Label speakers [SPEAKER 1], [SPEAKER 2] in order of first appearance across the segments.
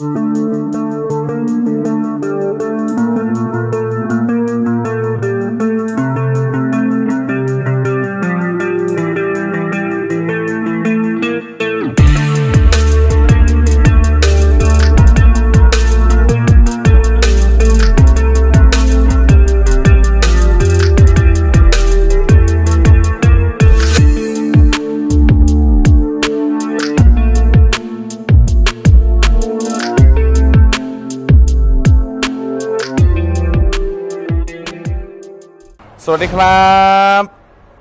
[SPEAKER 1] ส วัสดีครับ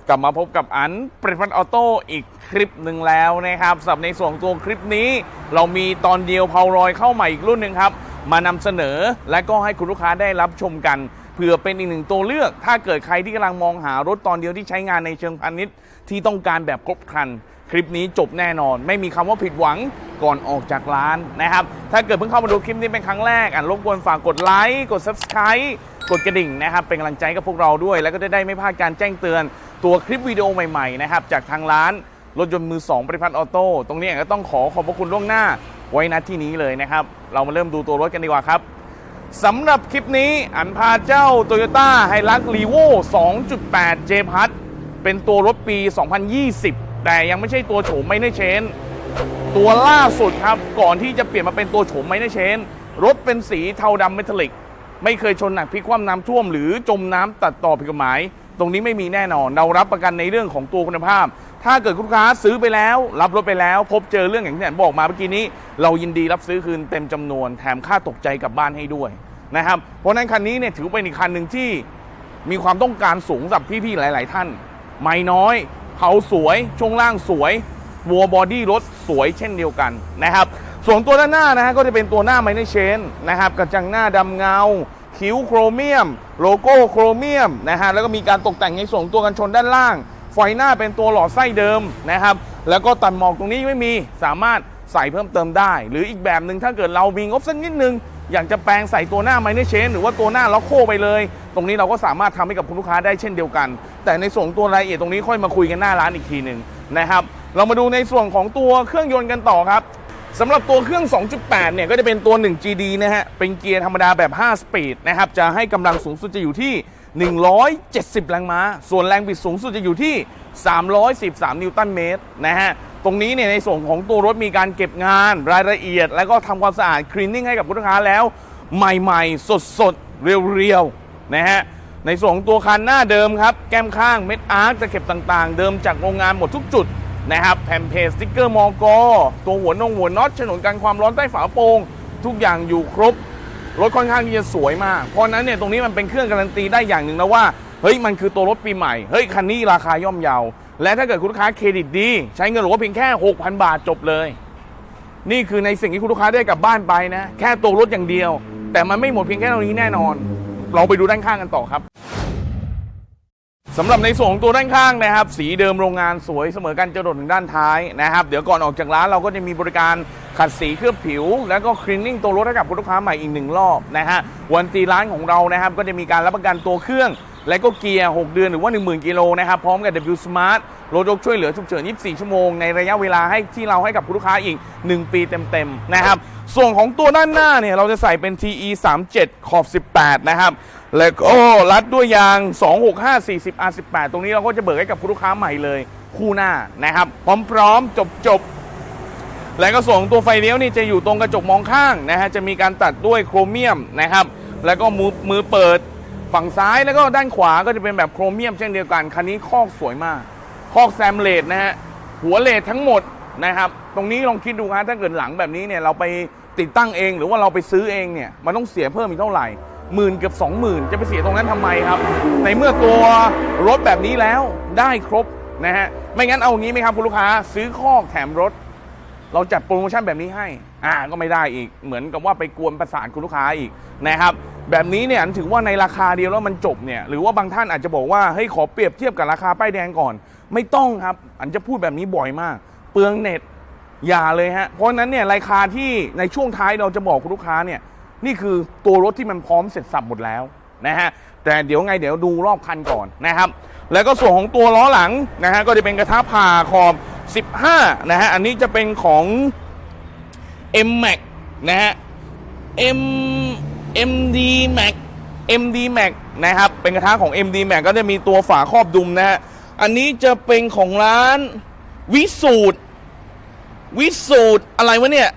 [SPEAKER 1] กลับมาพบกับอันเปริพันออโต้อีกคลิปหนึ่งแล้วนะครับสำหรับในส่วนตัวคลิปนี้ เรามีตอนเดียวเพารอยเข้าใหม่อีกรุ่นหนึ่งครับ มานำเสนอและก็ให้คุณลูกค้าได้รับชมกันเพื่อเป็นอีกหนึ่งตัวเลือก ถ้าเกิดใครที่กำลังมองหารถตอนเดียวที่ใช้งานในเชิงพาณิชย์ที่ต้องการแบบครบครัน คลิปนี้จบแน่นอน ไม่มีคำว่าผิดหวังก่อนออกจากร้านนะครับถ้าเกิดเพิ่งเข้ามาดูคลิปนี้เป็นครั้งแรกอะรบกวนฝากกดไลค์กด subscribe กดกระดิ่งนะครับ เป็นกำลังใจกับพวกเราด้วย แล้วก็จะได้ไม่พลาดการแจ้งเตือนตัวคลิปวิดีโอใหม่ๆนะครับจากทางร้านรถยนต์มือ2บริพันธ์ออโต้ตรงนี้ก็ต้องขอขอบพระคุณล่วงหน้าไว้ณที่นี้เลยนะครับ เรามาเริ่มดูตัวรถกันดีกว่าครับสำหรับคลิปนี้อันพาเจ้า Toyota h i l u x r e v o 2.8 J p a s เป็นตัวรถปี 2020 แต่ยังไม่ใช่ตัวโฉมไม่ได้เชน ตัวล่าสุดครับ ก่อนที่จะเปลี่ยนมาเป็นตัวโฉมไม่ได้เชน รถเป็นสีเทาดำเมทัลลิก ไม่เคยชนหนักพลิกคว่ำน้ำท่วม หรือจมน้ำตัดต่อผิดกฎหมาย ตรงนี้ไม่มีแน่นอน เรารับประกันในเรื่องของตัวคุณภาพ ถ้าเกิดคุณลูกค้าซื้อไปแล้ว รับรถไปแล้ว พบเจอเรื่องอย่างที่แอนบอกมาเมื่อกี้นี้ เรายินดีรับซื้อคืนเต็มจำนวนแถมค่าตกใจกลับบ้านให้ด้วยนะครับเพราะฉะนั้นคันนี้เนี่ยถือเป็นอีกคันหนึ่งที่มีความต้องการสูงสำหรับพี่ๆหลาย ๆ ท่าน ไม่น้อยเผาสวยช่วงล่างสวยวัวบอดี้รถสวยเช่นเดียวกันนะครับ ส่วนตัวด้านหน้านะฮะก็จะเป็นตัวหน้าไมเนเชนนะครับกระจังหน้าดำเงา คิ้วโครเมียม โลโก้โครเมียมนะฮะแล้วก็มีการตกแต่งในส่วนของตัวกันชนด้านล่าง ไฟหน้าเป็นตัวหลอดไส้เดิมนะครับแล้วก็ตัดหมอกตรงนี้ไม่มีสามารถใส่เพิ่มเติมได้ หรืออีกแบบหนึ่งถ้าเกิดเรามีงบสักนิดนึงอยากจะแปลงใส่ตัวหน้าไมเนเชนหรือว่าตัวหน้าล็อกโคไปเลย ตรงนี้เราก็สามารถทำให้กับคุณลูกค้าได้เช่นเดียวกัน แต่ในส่วนตัวรายละเอียดตรงนี้ค่อยมาคุยกันหน้าร้านอีกทีหนึ่งนะครับ เรามาดูในส่วนของตัวเครื่องยนต์กันต่อครับ สำหรับตัวเครื่อง 2.8 เนี่ยก็จะเป็นตัว 1 GD นะฮะ เป็นเกียร์ธรรมดาแบบ 5 สปีดนะครับ จะให้กำลังสูงสุดจะอยู่ที่ 170 แรงม้า ส่วนแรงบิดสูงสุดจะอยู่ที่ 313 นิวตันเมตรนะฮะ ตรงนี้เนี่ยในส่วนของตัวรถมีการเก็บงานรายละเอียด แล้วก็ทำความสะอาดคลีนนิ่งให้กับลูกค้าแล้ว ใหม่ๆ สดๆ เรียวๆ นะฮะ ในส่วนของตัวคันหน้าเดิมครับ แก้มข้างเม็ดอาร์คตะเข็บต่างๆ เดิมจากโรงงานหมดทุกจุด นะครับแผ่นเพจสติ๊กเกอร์มอกอตัวหัวนงหัวน็อตฉนวนกันความร้อนใต้ฝาโปร่งทุกอย่างอยู่ครบรถค่อนข้างที่จะสวยมาก เพราะฉะนั้นเนี่ยตรงนี้มันเป็นเครื่องการันตีได้อย่างหนึ่งนะว่าเฮ้ยมันคือตัวรถปีใหม่เฮ้ยคันนี้ราคาย่อมเยา และถ้าเกิดคุณลูกค้าเครดิตดี ใช้เงินหลวงเพียงแค่ 6,000 บาทจบเลย นี่คือในสิ่งที่คุณลูกค้าได้กลับบ้านไปนะ แค่ตัวรถอย่างเดียว แต่มันไม่หมดเพียงแค่เท่านี้แน่นอน เราไปดูด้านข้างกันต่อครับ สำหรับในส่วนของตัวด้านข้างนะครับ สีเดิมโรงงานสวยเสมอกันจรดถึงด้านท้ายนะครับ เดี๋ยวก่อนออกจากร้านเราก็จะมีบริการขัดสีเคลือบผิว แล้วก็คลีนนิ่งตัวรถให้กับคุณลูกค้าใหม่อีกหนึ่งรอบนะฮะวันตีร้านของเรานะครับ ก็จะมีการรับประกันตัวเครื่อง และก็เกียร์ 6 เดือนหรือว่า 10,000 กิโลนะครับพร้อมกับ W Smart รถยกช่วยเหลือฉุกเฉิน 24 ชั่วโมงในระยะเวลาให้ที่เราให้กับคุณลูกค้าอีก 1 ปีเต็มๆนะครับส่วนของตัวด้านหน้าเนี่ยเราจะใส่เป็น TE 37ขอบ18นะครับ แล้วก็รัดด้วยยาง 265 40 R18 ตรงนี้เราก็จะเบิกให้กับคุณลูกค้าใหม่เลย คู่หน้านะครับ พร้อมๆ จบๆแล้วก็ส่งตัวไฟเลี้ยวนี่จะอยู่ตรงกระจกมองข้างนะฮะจะมีการตัดด้วยโครเมียมนะครับ แล้วก็มือมือเปิดฝั่งซ้ายแล้วก็ด้านขวาก็จะเป็นแบบโครเมียมเช่นเดียวกัน คันนี้คอกสวยมาก คอกแซมเลดนะฮะหัวเลดทั้งหมดนะครับ ตรงนี้ลองคิดดูฮะถ้าเกิดหลังแบบนี้เนี่ยเราไปติดตั้งเองหรือว่าเราไปซื้อเองเนี่ยมันต้องเสียเพิ่มอีกเท่าไหร่ หมื่นเกือบสองหมื่นจะไปเสียตรงนั้นทำไมครับ ในเมื่อตัวรถแบบนี้แล้วได้ครบนะฮะไม่งั้นเอางี้ไหมครับคุณลูกค้าซื้อคอกแถมรถ เราจัดโปรโมชั่นแบบนี้ให้ อ่าก็ไม่ได้อีกเหมือนกับว่าไปกวนประสานคุณลูกค้าอีกนะครับ แบบนี้เนี่ยอันถือว่าในราคาเดียวแล้วมันจบเนี่ยหรือว่าบางท่านอาจจะบอกว่าเฮ้ยขอเปรียบเทียบกับราคาป้ายแดงก่อน ไม่ต้องครับ อันจะพูดแบบนี้บ่อยมาก เปลืองเน็ตอย่าเลยฮะเพราะนั้นเนี่ยราคาที่ในช่วงท้ายเราจะบอกคุณลูกค้าเนี่ย นี่คือตัวรถที่มันพร้อมเสร็จสับหมดแล้วนะฮะแต่เดี๋ยวไงเดี๋ยวดูรอบคันก่อนนะครับ แล้วก็ส่วนของตัวล้อหลังนะฮะก็จะเป็นกระทะผ่าขอบ 15 นะฮะ อันนี้จะเป็นของ M Max นะฮะ M MD Max MD Max นะครับ เป็นกระทะของ MD Max ก็จะมีตัวฝาครอบดุมนะฮะ อันนี้จะเป็นของร้านวิสูตรวิสูตรอะไรวะเนี่ย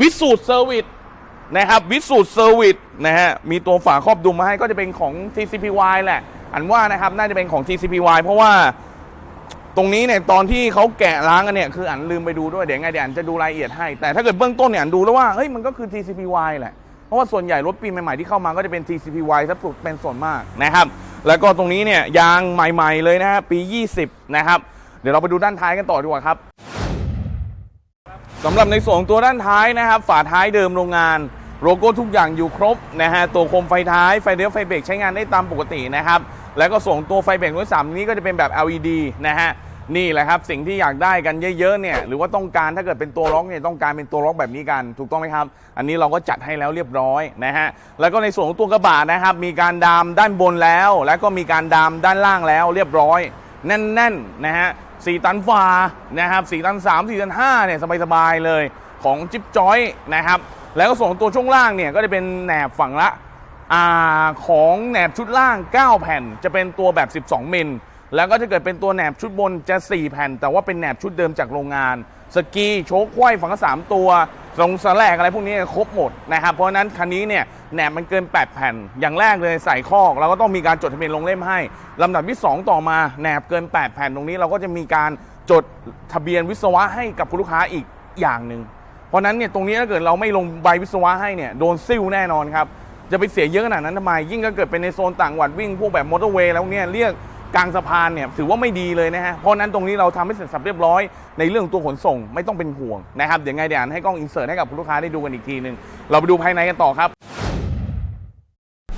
[SPEAKER 1] วิสูตรเซอร์วิส นะครับวิสูตรเซอร์วิสนะฮะมีตัวฝาครอบดุมมาให้ก็จะเป็นของ TCPY แหละ อันว่านะครับน่าจะเป็นของ TCPY เพราะว่าตรงนี้เนี่ยตอนที่เขาแกะล้างกันเนี่ยคืออันลืมไปดูด้วยเดี๋ยวไงเดี๋ยวอันจะดูรายละเอียดให้ แต่ถ้าเกิดเบื้องต้นเนี่ยอันดูแล้วว่าเฮ้ยมันก็คือ TCPY แหละเพราะว่าส่วนใหญ่รถปีใหม่ๆที่เข้ามาก็จะเป็น TCPY ซะเป็นส่วนมากนะครับแล้วก็ตรงนี้เนี่ยยางใหม่ ๆเลยนะฮะปี 20 นะครับเดี๋ยวเราไปดูด้านท้ายกันต่อดีกว่าครับ สำหรับในส่วนของตัวด้านท้ายนะครับ ฝาท้ายเดิมโรงงาน โลโก้ทุกอย่างอยู่ครบนะฮะตัวโคมไฟท้ายไฟเลี้ยวไฟเบรกใช้งานได้ตามปกตินะครับ แล้วก็ส่งตัวไฟเบรกรุ่นสามนี้ก็จะเป็นแบบ LED นะฮะนี่แหละครับสิ่งที่อยากได้กันเยอะๆเนี่ยหรือว่าต้องการถ้าเกิดเป็นตัวล็อกเนี่ยต้องการเป็นตัวล็อกแบบนี้กันถูกต้องไหมครับ อันนี้เราก็จัดให้แล้วเรียบร้อยนะฮะแล้วก็ในส่วนของตัวกระบะนะครับ มีการดามด้านบนแล้ว แล้วก็มีการดามด้านล่างแล้วเรียบร้อยแน่นๆนะฮะ 4 ตันฟ้านะครับ4ตัน 3 4 ตัน5เนี่ยสบายๆเลยของจิ๊บจอยนะครับแล้วก็ส่วนของตัวช่วงล่างเนี่ยก็จะเป็นแหนบฝั่งละอาของแหนบชุดล่าง 9 แผ่น จะเป็นตัวแบบ 12 มิล แล้วก็จะเกิดเป็นตัวแหนบชุดบนจะ 4 แผ่น แต่ว่าเป็นแหนบชุดเดิมจากโรงงาน สกีโชควายฝั่งละ3ตัว ตรงสแลกอะไรพวกนี้ครบหมดนะครับ เพราะฉะนั้นคันนี้เนี่ยแหนบมันเกิน 8 แผ่น อย่างแรกเลยใส่คอกเราก็ต้องมีการจดทะเบียนลงเล่มให้ลำดับที่ 2 ต่อมาแหนบเกิน 8 แผ่นตรงนี้เราก็จะมีการจดทะเบียนวิศวะให้กับคุณลูกค้าอีกอย่างหนึ่งเพราะนั้นเนี่ยตรงนี้ถ้าเกิดเราไม่ลงใบวิศวะให้เนี่ยโดนซิ่วแน่นอนครับจะไปเสียเยอะขนาดนั้นทำไมยิ่งก็เกิดเป็นในโซนต่างจังหวัดวิ่งพวกแบบมอเตอร์เวย์แล้วเนี่ยเรียก กลางสะพานเนี่ยถือว่าไม่ดีเลยนะฮะ เพราะนั้นตรงนี้เราทำให้เสร็จสับเรียบร้อยในเรื่องตัวขนส่งไม่ต้องเป็นห่วงนะครับ เดี๋ยวไงเดี๋ยวอ่านให้กล้องอินเสิร์ตให้กับคุณลูกค้าได้ดูกันอีกทีหนึ่งเราไปดูภายในกันต่อครับ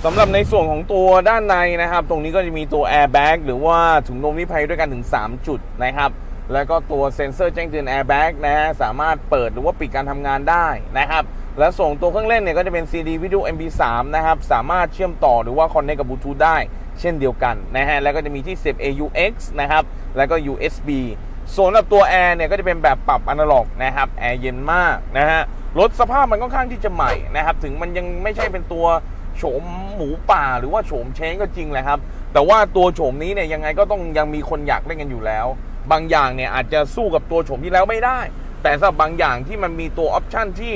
[SPEAKER 1] สำหรับในส่วนของตัวด้านในนะครับ ตรงนี้ก็จะมีตัว airbag หรือว่าถุงลมนิรภัยด้วยกันถึง 3 จุดนะครับแล้วก็ตัวเซ็นเซอร์แจ้งเตือน airbag นะฮะสามารถเปิดหรือว่าปิดการทำงานได้นะครับ และส่งตัวเครื่องเล่นเนี่ยก็จะเป็น CD วิดีโอ MP3 นะครับ สามารถเชื่อมต่อหรือว่า connect กับบลูทูธได้ เช่นเดียวกันนะฮะ แล้วก็จะมีที่เสียบ AUX นะครับ แล้วก็ USB ส่วนสำหรับตัวแอร์เนี่ยก็จะเป็นแบบปรับอนาล็อกนะครับ แอร์เย็นมากนะฮะ รถสภาพมันค่อนข้างที่จะใหม่นะครับ ถึงมันยังไม่ใช่เป็นตัวโฉมหมูป่าหรือว่าโฉมเช้งก็จริงแหละครับ แต่ว่าตัวโฉมนี้เนี่ยยังไงก็ต้องยังมีคนอยากเล่นกันอยู่แล้ว บางอย่างเนี่ยอาจจะสู้กับตัวโฉมที่แล้วไม่ได้ แต่สำหรับบางอย่างที่มันมีตัวออปชันที่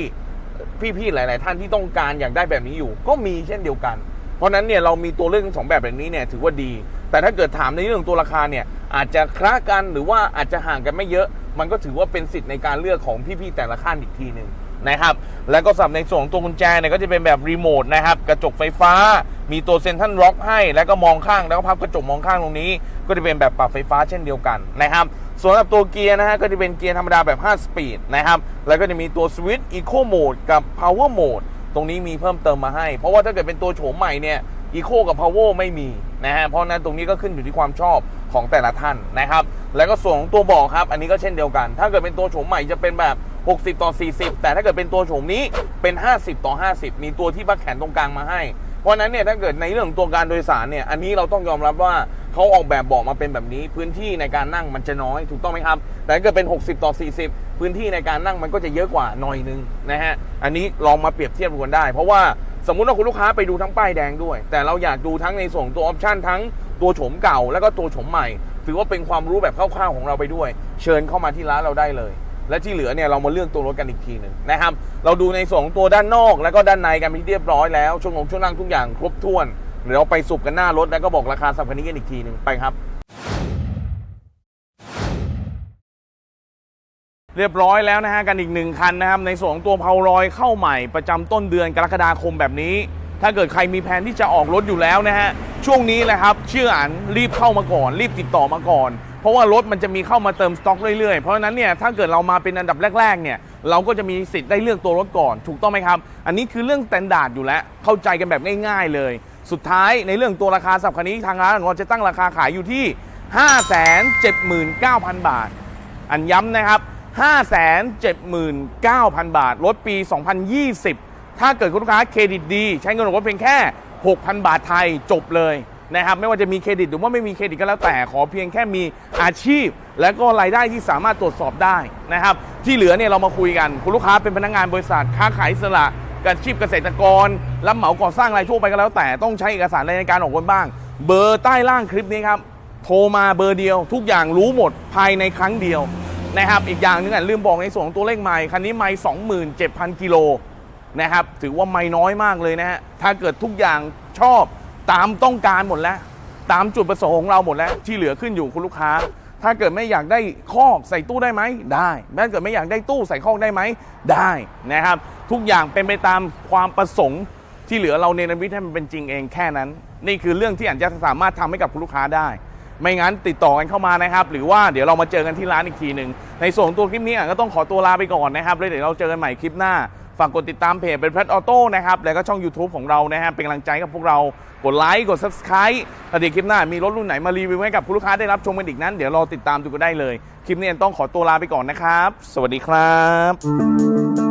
[SPEAKER 1] พี่ๆหลาย ๆ ท่านที่ต้องการอยากได้แบบนี้อยู่ ก็มีเช่นเดียวกัน เพราะนั้นเนี่ยเรามีตัวเลือกทั้งสองแบบแบบนี้เนี่ยถือว่าดี แต่ถ้าเกิดถามในเรื่องตัวราคาเนี่ยอาจจะคล้ากันหรือว่าอาจจะห่างกันไม่เยอะ มันก็ถือว่าเป็นสิทธิ์ในการเลือกของพี่ๆแต่ละขั้นอีกทีหนึ่งนะครับ แล้วก็สำหรับในส่วนของตัวกุญแจเนี่ยก็จะเป็นแบบรีโมทนะครับกระจกไฟฟ้า มีตัวเซนทันล็อกให้ แล้วก็มองข้างแล้วก็พับกระจกมองข้างตรงนี้ ก็จะเป็นแบบปรับไฟฟ้าเช่นเดียวกันนะครับส่วนับตัวเกียร์นะฮะก็จะเป็นเกียร์ธรรมดาแบบ 5 สปีดนะครับแล้วก็จะมีตัวสวิตช์อีโคโหมดกับ power mode ตรงนี้มีเพิ่มเติมมาให้ เพราะว่าถ้าเกิดเป็นตัวโฉมใหม่เนี่ยอีโคกับ power ไม่มีนะฮะเพราะนั้นตรงนี้ก็ขึ้นอยู่ที่ความชอบของแต่ละท่านนะครับแล้วก็ส่วนของตัวบอกครับ อันนี้ก็เช่นเดียวกัน ถ้าเกิดเป็นตัวโฉมใหม่จะเป็นแบบ 60 ต่อ 40 แต่ถ้าเกิดเป็นตัวโฉมนี้เป็น 50 ต่อ 50 มีตัวที่บักแขนตรงกลางมาให้ เพราะนั้นเนี่ยถ้าเกิดในเรื่องของตัวการโดยสารเนี่ยอันนี้เราต้องยอมรับว่าเขาออกแบบบอกมาเป็นแบบนี้ พื้นที่ในการนั่งมันจะน้อยถูกต้องไหมครับ แต่ถ้าเกิดเป็น 60 ต่อ 40 พื้นที่ในการนั่งมันก็จะเยอะกว่าหน่อยนึงนะฮะอันนี้ลองมาเปรียบเทียบกันได้ เพราะว่าสมมุติว่าคุณลูกค้าไปดูทั้งป้ายแดงด้วย แต่เราอยากดูทั้งในส่วนของตัวออปชันทั้งตัวโฉมเก่า แล้วก็ตัวโฉมใหม่ ถือว่าเป็นความรู้แบบคร่าวๆของเราไปด้วย เชิญเข้ามาที่ร้านเราได้เลย และที่เหลือเนี่ยเรามาเลือกตัวรถกันอีกทีหนึ่งนะครับ เราดูในส่วนของตัวด้านนอกแล้วก็ด้านในกันไปเรียบร้อยแล้วช่วงของช่วงนั่งทุกอย่างครบถ้วนเดี๋ยวเราไปสุบกันหน้ารถแล้วก็บอกราคาสับคันนี้กันอีกทีหนึ่งไปครับเรียบร้อยแล้วนะฮะกันอีกหนึ่งคันนะครับในส่วนของตัวเพารอยเข้าใหม่ประจำต้นเดือนกรกฎาคมแบบนี้ ถ้าเกิดใครมีแผนที่จะออกรถอยู่แล้วนะฮะช่วงนี้แหละครับเชื่ออันรีบเข้ามาก่อน รีบติดต่อมาก่อน เพราะว่ารถมันจะมีเข้ามาเติมสต็อกเรื่อยๆ เพราะฉะนั้นเนี่ยถ้าเกิดเรามาเป็นอันดับแรกๆเนี่ยเราก็จะมีสิทธิ์ได้เลือกตัวรถก่อน ถูกต้องไหมครับ อันนี้คือเรื่องสแตนดาร์ดอยู่แล้ว เข้าใจกันแบบง่ายๆเลย สุดท้ายในเรื่องตัวราคาสับคันนี้ทางร้านของเราจะตั้งราคาขายอยู่ที่ 579,000 บาท อันย้ำนะครับ 579,000 บาท รถปี 2020 ถ้าเกิดคุณลูกค้าเครดิตดี ใช้เงินออกรถเพียงแค่ 6,000 บาทไทยจบเลย นะครับไม่ว่าจะมีเครดิตหรือว่าไม่มีเครดิตก็แล้วแต่ขอเพียงแค่มีอาชีพ และก็รายได้ที่สามารถตรวจสอบได้นะครับที่เหลือเนี่ยเรามาคุยกันคุณลูกค้าเป็นพนักงานบริษัทค้าขายอิสระอาชีพเกษตรกรรับเหมาก่อสร้างอะไรทั่วไปก็แล้วแต่ต้องใช้เอกสารอะไรในการออกรถบ้าง เบอร์ใต้ล่างคลิปนี้ครับโทรมาเบอร์เดียว ทุกอย่างรู้หมดภายในครั้งเดียวนะครับอีกอย่างหนึงอะลืมบอกในส่วนของตัวเลขไมล์คันนี้ไมล์27,000กิโลนะครับถือว่าไม่น้อยมากเลยนะฮะถ้าเกิดทุกอย่างชอบ ตามต้องการหมดแล้ว ตามจุดประสงค์ของเราหมดแล้ว ที่เหลือขึ้นอยู่คุณลูกค้า ถ้าเกิดไม่อยากได้คอกใส่ตู้ได้ไหมได้ถ้าเกิดไม่อยากได้ตู้ใส่คอกได้ไหมได้นะครับ ทุกอย่างเป็นไปตามความประสงค์ที่เหลือเราเนรมิตให้มันเป็นจริงเองแค่นั้น นี่คือเรื่องที่อาจจะสามารถทำให้กับคุณลูกค้าได้ ไม่งั้นติดต่อกันเข้ามานะครับ หรือว่าเดี๋ยวเรามาเจอกันที่ร้านอีกทีหนึ่งในส่วนตัวคลิปนี้อะก็ต้องขอตัวลาไปก่อนนะครับแล้วเดี๋ยวเราเจอกันใหม่คลิปหน้า ฝากกดติดตามเพจเป็นแพทออโต้นะครับ แล้วก็ช่อง YouTube ของเรานะฮะเป็นกำลังใจกับพวกเรากดไลค์กด Subscribe แล้วเดี๋ยวคลิปหน้ามีรถรุ่นไหนมารีวิวให้กับคุณลูกค้าได้รับชมกันอีกนั้น เดี๋ยวรอติดตามดูกันได้เลย คลิปนี้ต้องขอตัวลาไปก่อนนะครับ สวัสดีครับ